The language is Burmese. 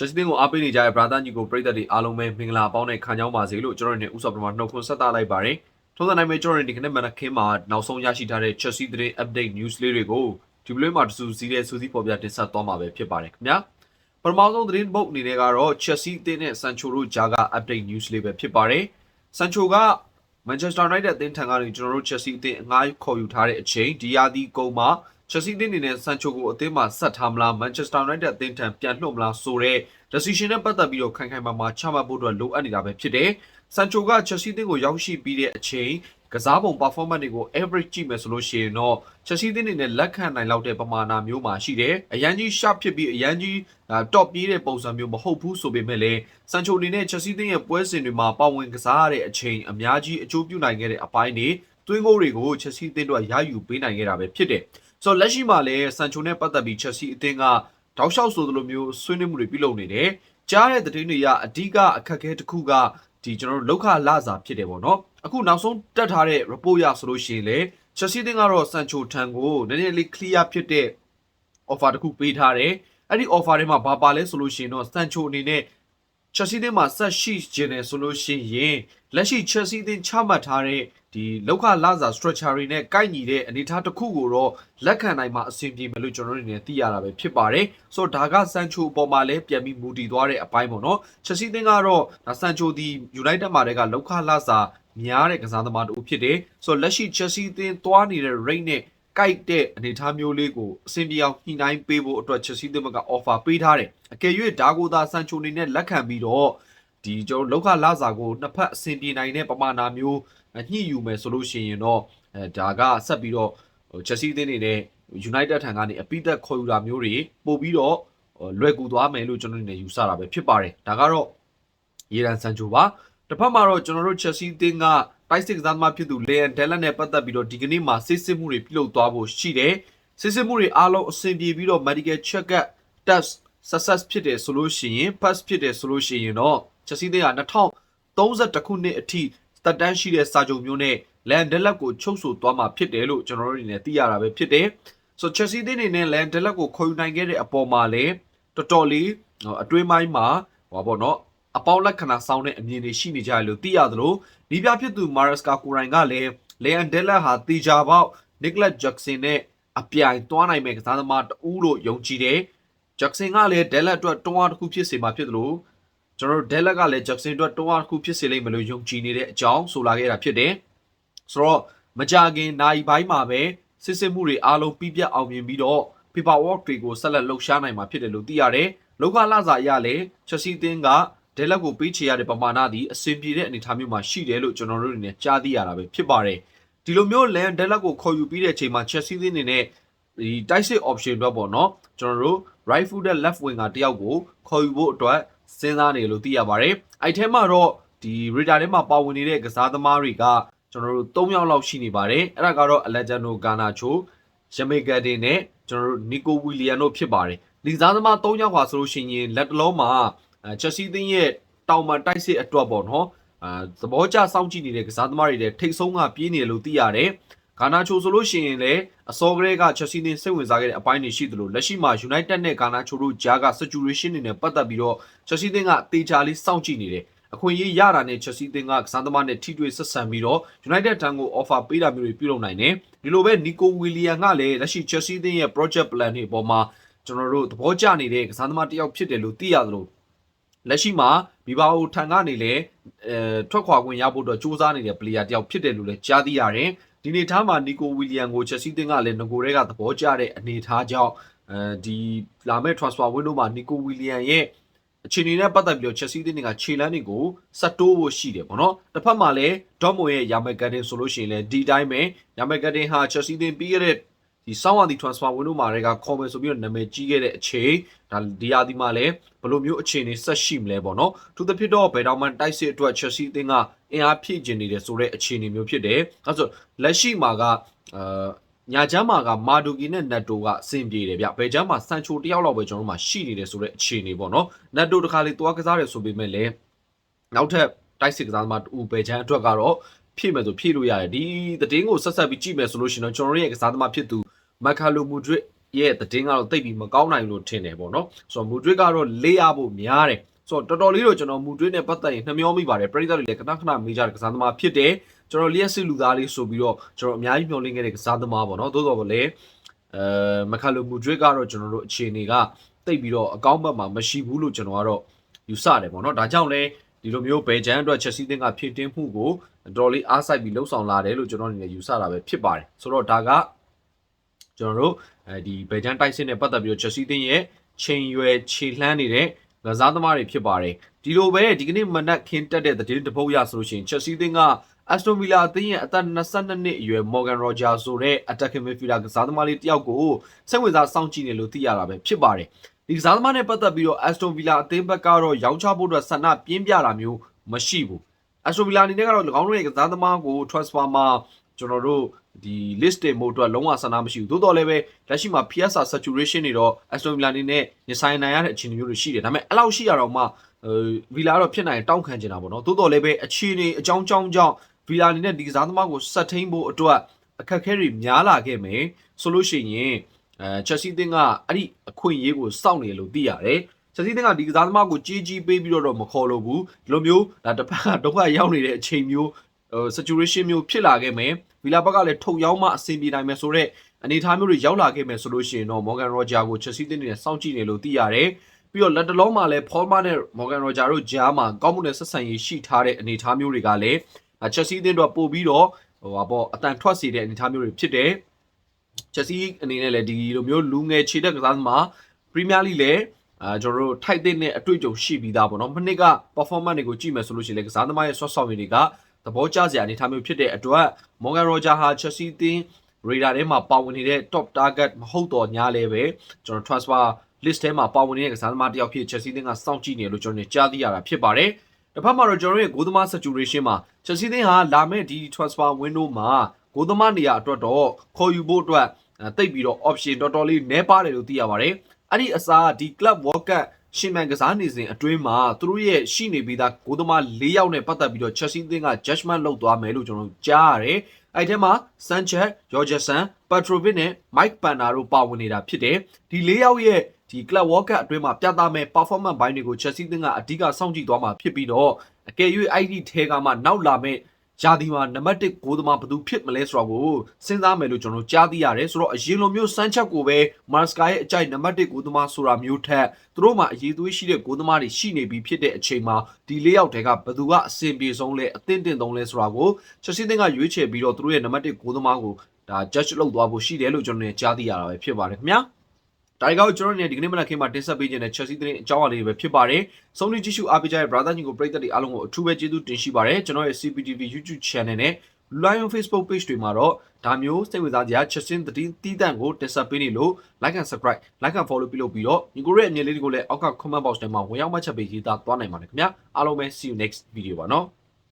ချက်စီတင်းကိုအားပေးနေကြတဲ့ brother ညီကိုပရိသတ်တွေအားလုံးပဲမင်္ဂလာပေါင်းနဲ့ခံကြောင်းပါစေလို့ကျွန်တော်တို့နဲ့ဥစ္စာပထမနှုတ်ခွန်းဆက်သလိုက်ပါတယ်ထုံးစံတိုင်းပဲကျွန်တော်တို့ဒီကနေ့မနက်ခင်းမှာနောက်ဆုံးရရှိထားတဲ့ချက်စီသတင်း update news လေးတွေကိုဒီဘလိုမှာတစူစီးတဲ့စူးစီးပေါ်ပြတင်ဆက်သွားမှာပဲဖြစ်ပါတယ်ခင်ဗျာပထမဆုံးသတင်းပုတ်အနေနဲ့ကတော့ချက်စီတင်းနဲ့ဆန်ချိုတို့ဂျာက update news လေးပဲဖြစ်ပါတယ်ဆန်ချိုက Manchester United အသင်းထံကနေကျွန်တော်တို့ Chelsea အသင်းအငှားခေါ်ယူထားတဲ့အချိန်ဒီယာဒီကုန်းမှာ Chelsea အသင်းအနေနဲ့ Sancho ကိုအသင်းမှာဆက်ထားမလား Manchester United အသင်းထံပြန်လွှတ်မလားဆိုတဲ့ decision နဲ့ပတ်သက်ပြီးတော့ခိုင်ခိုင်မာမာချမှတ်ဖို့အတွက်လိုအပ်နေတာပဲဖြစ်တယ်။ Sancho က Chelsea အသင်းကိုရောက်ရှိပြီးတဲ့အချိန်ကစားပုံ performance တွေကို average ကြည့်မယ်ဆိုလို့ရှိရင်တော့ Chelsea အသင်းအနေနဲ့လက်ခံနိုင်လောက်တဲ့ပမာဏမျိုးမှာရှိတယ်။အရန်ကြီး sharp ဖြစ်ပြီးအရန်ကြီး top ပြေးတဲ့ပုံစံမျိုးမဟုတ်ဘူးဆိုပေမဲ့လည်း Sancho အနေနဲ့ Chelsea အသင်းရဲ့ပွဲစဉ်တွေမှာပါဝင်ကစားရတဲ့အချိန်အများကြီးအကျိုးပြုနိုင်ခဲ့တဲ့အပိုင်းတွေသွင်းဂိုးတွေကို Chelsea အသင်းတို့ရယူပေးနိုင်ခဲ့တာပဲဖြစ်တယ်။ ဆိုတော့လက်ရှိမှာလည်း Sancho နဲ့ပတ်သက်ပြီး Chelsea အသင်းကတောက်လျှောက်ဆိုသလိုမျိုးဆွေးနွေးမှုတွေပြုလုပ်နေတယ်။ကြားတဲ့သတင်းတွေကအဓိကအခက်အခဲတစ်ခုကဒီကျွန်တော်တို့လောက်ခလာစာဖြစ်တယ်ပေါ့နော်။အခုနောက်ဆုံးတက်ထားတဲ့ report ရဆိုလို့ရှိရင်လေ Chelsea အသင်းကတော့ Sancho ထံကိုနည်းနည်းလေး clear ဖြစ်တဲ့ offer တစ်ခုပေးထားတယ်။အဲ့ဒီ offer ထဲမှာဘာပါလဲဆိုလို့ရှိရင်တော့ Sancho အနေနဲ့ Chelsea တင်းမှာဆက်ရှိခြင်းတယ်ဆိုလို့ရှိရင်လက်ရှိ Chelsea တင်းချမှတ်ထားတဲ့ဒီလောက်ခလာစာ structure တွေနဲ့ကိုက်ညီတဲ့အနေအထားတစ်ခုကိုတော့လက်ခံနိုင်မှာအဆင်ပြေမယ်လို့ကျွန်တော်တို့အနေနဲ့သိရတာပဲဖြစ်ပါတယ်။ဆိုတော့ဒါက Sancho အပေါ်မှာလည်းပြန်ပြီးမူတည်သွားတဲ့အပိုင်းပေါ့နော်။ Chelsea တင်းကတော့ဒါ Sancho ဒီ United မှာတည်းကလောက်ခလာစာများတဲ့ကစားသမားတူဖြစ်တယ်။ဆိုတော့လက်ရှိ Chelsea တင်းသွားနေတဲ့ rate နဲ့ ကိုက်တဲ့အနေအထားမျိုးလေးကိုအဆင်ပြေအောင်ညှိနှိုင်းပေးဖို့အတွက် Chelsea တင်းက offer ပေးထားတယ်။အကယ်၍ဒါကိုသာ Sancho အနေနဲ့လက်ခံပြီးတော့ဒီကျွန်တော်လောက်ခလာစာကိုနှစ်ဖက်အဆင်ပြေနိုင်တဲ့ပမာဏမျိုးညှိယူမယ်ဆိုလို့ရှိရင်တော့အဲဒါကဆက်ပြီးတော့ဟို Chelsea တင်းနေနဲ့ United ထံကနေအပိသက်ခေါ်ယူတာမျိုးတွေပို့ပြီးတော့လွယ်ကူသွားမယ်လို့ကျွန်တော်တို့နေယူဆတာပဲဖြစ်ပါတယ်။ဒါကတော့ရေရန်ဆန်ချိုပါတစ်ဖက်မှာတော့ကျွန်တော်တို့ Chelsea တင်းက တိုက်စစ်ကစားသမားဖြစ်သူ Leon Dallin နဲ့ပတ်သက်ပြီးတော့ဒီကနေ့မှာစစ်စစ်မှုတွေပြုလုပ်သွားဖို့ရှိတယ်။စစ်စစ်မှုတွေအားလုံးအဆင်ပြေပြီးတော့ medical check up test success ဖြစ်တယ်ဆိုလို့ရှိရင် pass ဖြစ်တယ်ဆိုလို့ရှိရင်တော့ Chelsea တင်းက2031ခုနှစ်အထိတက်တန်းရှိတဲ့စာချုပ်မျိုးနဲ့ Leon Dallin ကိုချုပ်ဆိုသွားမှာဖြစ်တယ်လို့ကျွန်တော်တို့အနေနဲ့သိရတာပဲဖြစ်တယ်။ so Chelsea တင်းအနေနဲ့ Leon Dallin ကိုခေါ်ယူနိုင်ခဲ့တဲ့အပေါ်မှာလည်းတော်တော်လေးအတွင်းပိုင်းမှာဟောပေါ့နော် အပေါင်းလက္ခဏာဆောင်တဲ့အမြင်တွေရှိနေကြတယ်လို့သိရသလိုနီးပြဖြစ်သူ Maresca ကိုရိုင်ကလည်း Leon Dallin ဟာတီဂျာပေါက် Nicholas Jackson နဲ့အပြိုင်တွားနိုင်မဲ့ကစားသမားတဦးလို့ယုံကြည်တယ်။ Jackson ကလည်း Dallin အတွက်တွန်းအားတစ်ခုဖြစ်စေမှာဖြစ်သလိုကျွန်တော်တို့ Dallin ကလည်း Jackson အတွက်တွန်းအားတစ်ခုဖြစ်စေလိမ့်မယ်လို့ယုံကြည်နေတဲ့အကြောင်းဆိုလာခဲ့တာဖြစ်တယ်။ဆိုတော့မကြခင်နိုင်ပိုင်းမှာပဲစစ်စစ်မှုတွေအားလုံးပြီးပြတ်အောင်မြင်ပြီးတော့ paperwork တွေကိုဆက်လက်လှုပ်ရှားနိုင်မှာဖြစ်တယ်လို့သိရတယ်။လောကလစာအရလည်း Chelsea အသင်းက ဒဲလက်ကိုပေးချေရတဲ့ပမာဏသည်အဆင်ပြေတဲ့အနေအထားမျိုးမှာရှိတယ်လို့ကျွန်တော်တို့အနေနဲ့ကြားသိရတာပဲဖြစ်ပါတယ်။ဒီလိုမျိုးလန်ဒဲလက်ကိုခေါ်ယူပြီးတဲ့အချိန်မှာ Chelsea အသင်းအနေနဲ့ဒီတိုက်စစ် option တော့ပေါ့နော်ကျွန်တော်တို့ right footed left winger တယောက်ကိုခေါ်ယူဖို့အတွက်စဉ်းစားနေလို့သိရပါတယ်။အဲ့ထဲမှာတော့ဒီ radar ထဲမှာပါဝင်နေတဲ့ကစားသမားတွေကကျွန်တော်တို့၃ယောက်လောက်ရှိနေပါတယ်။အဲ့ဒါကတော့ Alejandro Garnacho, Jamie Gardner နဲ့ကျွန်တော်တို့ Nico Williams တို့ဖြစ်ပါတယ်။ဒီကစားသမား၃ယောက်ပါဆိုလို့ရှိရင်လက်တလုံးမှာအဲ ချက်စီးသင်းရဲ့တောင်ပန်တိုက်စစ်အတွက်ပေါ့နော်အာသဘောကျစောင့်ကြည့်နေတဲ့ကစားသမားတွေတဲ့ထိတ်ဆုံးကပြေးနေတယ်လို့သိရတယ်ဂါနာချိုဆိုလို့ရှိရင်လည်းအစောကလေးကချက်စီးသင်းစိတ်ဝင်စားခဲ့တဲ့အပိုင်းတွေရှိသလိုလက်ရှိမှာ United နဲ့ဂါနာချိုတို့ဂျားက situation တွေနဲ့ပတ်သက်ပြီးတော့ချက်စီးသင်းကတေချာလေးစောင့်ကြည့်နေတယ်အခွင့်အရေးရတာနဲ့ချက်စီးသင်းကကစားသမားနဲ့ထိတွေ့ဆက်ဆံပြီးတော့ United တန်းကို offer ပေးတာမျိုးတွေပြုလုပ်နိုင်တယ်ဒီလိုပဲ Nico William ကလည်းလက်ရှိ Chelsea သင်းရဲ့ project plan တွေအပေါ်မှာကျွန်တော်တို့သဘောကျနေတဲ့ကစားသမားတစ်ယောက်ဖြစ်တယ်လို့သိရသလို လက်ရှိမှာဘီဘာအိုထန်ကနေလည်းအဲထွက်ခွာခွင့်ရဖို့အတွက်စူးစမ်းနေတဲ့ player တယောက်ဖြစ်တယ်လို့လည်းကြားသိရတယ်ဒီနေ့ထားမှာနီကိုဝီလီယံကိုချက်စီးတင်ကလည်းငကိုတွေကသဘောကျတဲ့အနေထားကြောင့်အဲဒီလာမဲ့ transfer window မှာနီကိုဝီလီယံရဲ့အခြေအနေနဲ့ပတ်သက်ပြီးတော့ချက်စီးတင်ကခြေလန်းတွေကိုစက်တိုးဖို့ရှိတယ်ပေါ့နော်တစ်ဖက်မှာလည်းဒေါ့မိုရဲ့ယာမက်ဂတ်တင်ဆိုလို့ရှိရင်လည်းဒီတိုင်းပဲယာမက်ဂတ်တင်ဟာချက်စီးတင်ပြီးခဲ့တဲ့ ဒီစောင်းဝါဒီ transfer window မှာတွေကခေါ်မယ်ဆိုပြီးတော့နာမည်ကြီးခဲ့တဲ့အချိန်ဒါဒီယာဒီမှာလည်းဘယ်လိုမျိုးအခြေအနေဆက်ရှိမလဲပေါ့နော်သူသဖြင့်တော့ဘယ်တော့မှတိုက်စစ်အတွက် Chelsea အသင်းကအင်အားဖြည့်ကျင်နေတယ်ဆိုတဲ့အခြေအနေမျိုးဖြစ်တယ်အဲဆိုလက်ရှိမှာကအာညာချမ်းမာကမာဒူကီနဲ့နတ်တိုကအဆင်ပြေတယ်ဗျဘယ်ချမ်းမှာဆန်ချိုတယောက်လောက်ပဲကျွန်တော်တို့မှာရှိနေတယ်ဆိုတဲ့အခြေအနေပေါ့နော်နတ်တိုတခါလေးသွားကစားတယ်ဆိုပေမဲ့လည်းနောက်ထပ်တိုက်စစ်ကစားသမားတူဘယ်ချမ်းအတွက်ကတော့ဖြည့်မယ်ဆိုဖြည့်လို့ရတယ်ဒီသတင်းကိုဆက်ဆက်ပြီးကြည့်မယ်ဆိုလို့ရှိရင်တော့ကျွန်တော်ရဲ့ကစားသမားဖြစ်သူ မက်ကာလိုမူဒရစ်ရဲ့သတင်းကတော့တိတ်ပြီးမကောင်းနိုင်လို့ထင်တယ်ပေါ့နော်ဆိုတော့မူတွစ်ကတော့လေးရဖို့များတယ်ဆိုတော့တော်တော်လေးတော့ကျွန်တော်မူတွစ်နဲ့ပတ်သက်ရင်နှမျောမိပါတယ်ပရိသတ်တွေလည်းခဏခဏမေးကြတဲ့ကစားသမားဖြစ်တယ်ကျွန်တော်လျှက်စစ်လူသားလေးဆိုပြီးတော့ကျွန်တော်အများကြီးမျှော်လင့်ခဲ့တဲ့ကစားသမားပေါ့နော်သို့တော်လည်းအဲမခါလိုမူတွစ်ကတော့ကျွန်တော်တို့အခြေအနေကတိတ်ပြီးတော့အကောင့်ဘက်မှာမရှိဘူးလို့ကျွန်တော်ကတော့ယူဆတယ်ပေါ့နော်ဒါကြောင့်လဲဒီလိုမျိုးဘယ်ဂျန်အတွက်ချက်စီးတင်ကဖြစ်တင်းမှုကိုတော်လေးအားစိုက်ပြီးလှုပ်ဆောင်လာတယ်လို့ကျွန်တော်အနေနဲ့ယူဆတာပဲဖြစ်ပါတယ်ဆိုတော့ဒါက ကျွန်တော်တို့အဲဒီဘယ်ဂျန်တိုက်စစ်နဲ့ပတ်သက်ပြီးတော့ချက်စီးတင်ရဲ့ချိန်ရွယ်ခြေလှမ်းနေတဲ့ကစားသမားတွေဖြစ်ပါတယ်ဒီလိုပဲဒီကနေ့မနက်ခင်းတက်တဲ့သတင်းတပုတ်ရဆိုလို့ရှိရင်ချက်စီးတင်ကအက်စတိုဗီလာအသင်းရဲ့အသက်22နှစ်အရွယ် Morgan Roger ဆိုတဲ့ attacking midfielder ကစားသမားလေးတယောက်ကိုစိတ်ဝင်စားစောင့်ကြည့်နေလို့သိရတာပဲဖြစ်ပါတယ်ဒီကစားသမားနဲ့ပတ်သက်ပြီးတော့ Aston Villa အသင်းဘက်ကတော့ရောင်းချဖို့အတွက်ဆန္ဒပြင်းပြတာမျိုးမရှိဘူး Aston Villa အနေနဲ့ကတော့၎င်းတို့ရဲ့ကစားသမားကို transfer မှာကျွန်တော်တို့ ဒီ list တင်ဖို့အတွက်လုံးဝဆန္ဒမရှိဘူးသို့တော်လည်းပဲလက်ရှိမှာ PSR saturation တွေတော့ Aston Villa အနေနဲ့ညဆိုင်နိုင်ရတဲ့အခြေအနေမျိုးတွေရှိတယ်ဒါပေမဲ့အဲ့လောက်ရှိရတော့မှအဲဗီလာတော့ဖြစ်နိုင်တောင်းခံချင်တာပေါ့နော်သို့တော်လည်းပဲအခြေအနေအကြောင်းကြောင်းကြောင့်ဗီလာအနေနဲ့ဒီကစားသမားကိုဆက်ထိန်ဖို့အတွက်အခက်အခဲတွေများလာခဲ့မယ်ဆိုလို့ရှိရင်အဲချက်စီတင်းကအဲ့ဒီအခွင့်အရေးကိုစောင့်နေလို့သိရတယ်ချက်စီတင်းကဒီကစားသမားကိုကြီးကြီးပေးပြီးတော့မခေါ်လို့ဘူးဒီလိုမျိုးဒါတစ်ဖက်ကဒုက္ခရောက်နေတဲ့အချိန်မျိုးဟို situation မျိုးဖြစ်လာခဲ့မယ်ဗီလာဘက်ကလည်းထုတ်ရောက်မှအဆင်ပြေနိုင်မယ်ဆိုတော့အနေအထားမျိုးတွေရောက်လာခဲ့မယ်ဆိုလို့ရှိရင်တော့ Morgan Roger ကိုချက်စီတင်းနေနဲ့စောင့်ကြည့်နေလို့သိရတယ်ပြီးတော့လက်တလုံးမှာလည်း Paul Mar နဲ့ Morgan Roger တို့ကြားမှာကောင်းမှုနဲ့ဆက်ဆံရေးရှိထားတဲ့အနေအထားမျိုးတွေကလည်းချက်စီတင်းတော့ပို့ပြီးတော့ဟိုပါပေါ့အတန်ထွက်စေတဲ့အနေအထားမျိုးတွေဖြစ်တယ်ချက်စီအနေနဲ့လည်းဒီလိုမျိုးလူငယ်ခြေတက်ကစားသမားပရီးမီးယားလိလည်းအာကျွန်တော်တို့ထိုက်တဲ့အတွေ့အကြုံရှိပြီးသားပေါ့နော်မနှစ်က performance တွေကိုကြည့်မယ်ဆိုလို့ရှိရင်လည်းကစားသမားရဲ့ဆွတ်ဆောင်ရည်တွေက သဘောကျစရာအနေထားမျိုးဖြစ်တဲ့အတွက် Morgan Roger ဟာ Chelsea တင်း radar ထဲမှာပါဝင်နေတဲ့ top target မဟုတ်တော့ညာလည်းပဲကျွန်တော် transfer list ထဲမှာပါဝင်နေတဲ့ကစားသမားတစ်ယောက်ဖြစ် Chelsea တင်းကစောင့်ကြည့်နေလို့ကျွန်တော်ကြားသိရတာဖြစ်ပါတယ်တစ်ဖက်မှာတော့ကျွန်တော်ရဲ့ဂိုးသမား saturation မှာ Chelsea တင်းဟာလာမဲ့ဒီ transfer window မှာဂိုးသမားနေရာအတွက်တော့ခေါ်ယူဖို့အတွက်တိတ်ပြီးတော့ option တော်တော်လေးနည်းပါတယ်လို့သိရပါတယ်အဲ့ဒီအစားဒီ club world cup ရှင်မန်ကစားနေစဉ်အတွင်းမှာသူတို့ရဲ့ရှိနေပြီးသားဂိုးသမား၄ယောက်နဲ့ပတ်သက်ပြီးတော့ Chelsea အသင်းက judgment လုပ်သွားမယ်လို့ကျွန်တော်ကြားရတယ်။အဲ့ထဲမှာ Sanchez, Rogerson, Petrovic နဲ့ Mike Panna တို့ပါဝင်နေတာဖြစ်တယ်။ဒီ၄ယောက်ရဲ့ဒီ Club World Cup အတွင်းမှာပြသမဲ့ performance ဘိုင်းတွေကို Chelsea အသင်းကအဓိကစောင့်ကြည့်သွားမှာဖြစ်ပြီးတော့အကယ်၍ ID ထဲကမှနောက်လာမဲ့ ဂျာဒီမှာနံပါတ်1ဂိုးသမားဘယ်သူဖြစ်မလဲဆိုတော့ကိုစဉ်းစားမယ်လို့ကျွန်တော်ကြားသိရတယ်ဆိုတော့အရင်လိုမျိုးစမ်းချက်ကိုပဲမာစကာရဲ့အကြိုက်နံပါတ်1ဂိုးသမားဆိုတာမျိုးထက်သူတို့မှာအရေးသွေးရှိတဲ့ဂိုးသမားတွေရှိနေပြီဖြစ်တဲ့အချိန်မှာဒီလေးယောက်တဲကဘယ်သူကအဆင်ပြေဆုံးလဲအသင့်တင်ဆုံးလဲဆိုတာကိုချက်စီတင်ကရွေးချယ်ပြီးတော့သူတို့ရဲ့နံပါတ်1ဂိုးသမားကိုဒါ judge လုပ်သွားဖို့ရှိတယ်လို့ကျွန်တော်လည်းကြားသိရတာပဲဖြစ်ပါတယ်ခင်ဗျာ ဒါကြောင့်ကျွန်တော်တို့ဒီကနေ့မနက်ခင်းမှာတင်ဆက်ပေးခြင်းတဲ့ Chelsea သတင်းအကြောင်းအရာလေးပဲဖြစ်ပါတယ်။ဆုံးဖြတ်ကြည့်ရှုအားပေးကြတဲ့ brother ညီကိုပရိသတ်တွေအားလုံးကိုအထူးပဲကျေးဇူးတင်ရှိပါတယ်။ကျွန်တော်ရဲ့ CPTV YouTube channel နဲ့ Lion Facebook page တွေမှာတော့ဒါမျိုးစိတ်ဝင်စားစရာ Chelsea သတင်းတီးတန့်ကိုတင်ဆက်ပေးနေလို့ like and subscribe like and follow ပြုလုပ်ပြီးတော့ညီကိုရဲ့အမြင်လေးတွေကိုလည်းအောက်က comment box ထဲမှာဝင်ရောက်မှတ်ချက်ပေးရေးသားသွားနိုင်ပါတယ်ခင်ဗျာ။အားလုံးပဲ see you next video ပါနော်။